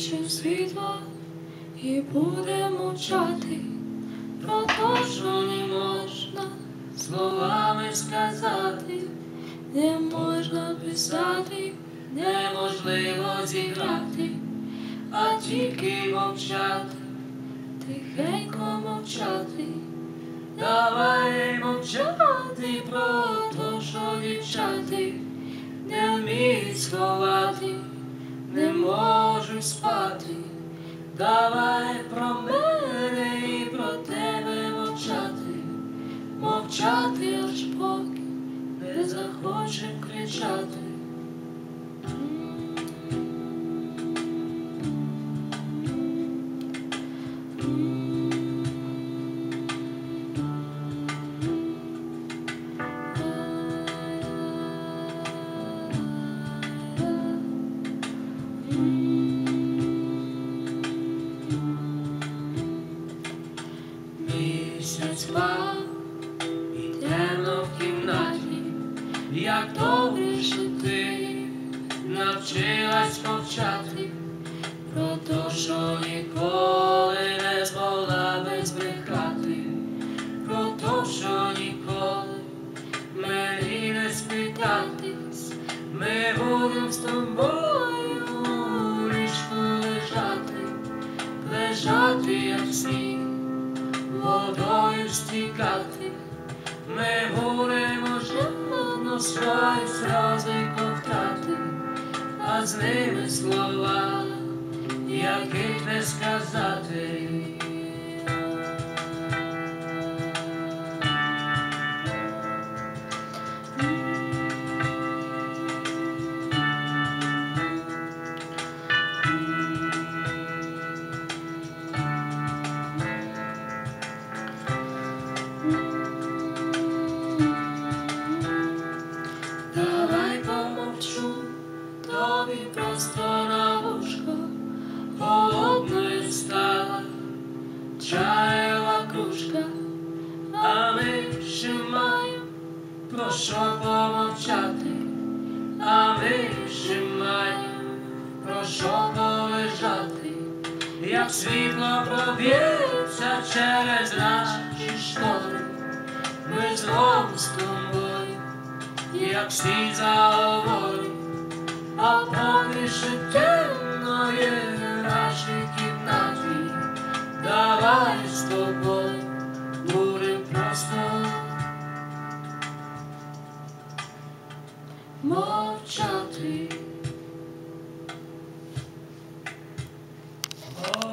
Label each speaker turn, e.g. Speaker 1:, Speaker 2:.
Speaker 1: включимо світло і будемо мовчати про те, що не можна словами сказати, не можна писати, неможливо зіграти, а тільки мовчати, тихенько мовчати. Давай мовчати про те, що дівчати не вміють сховати, не спати. Давай про мене і про тебе мовчати, мовчати аж поки не захочем кричати. Навчилась мовчати. Про те, що ніколи не змогла би збрехати, про те, що ніколи мені не спитатись, ми будемо з тобою у ліжку лежати, лежати, як сніг водою стікати, ми будемо жадно свої з слова, яких не сказати. Давай помовчу, просто на вушко, холодною стала. Чаєва кружка, а ми ще маємо про що помовчати, а ми про що полежати, як світло проб'ється через наші штори, ми знову з тобою як всі заговорі, а поки ще темно є в нашій кімнаті, давай з тобою будем просто мовчати.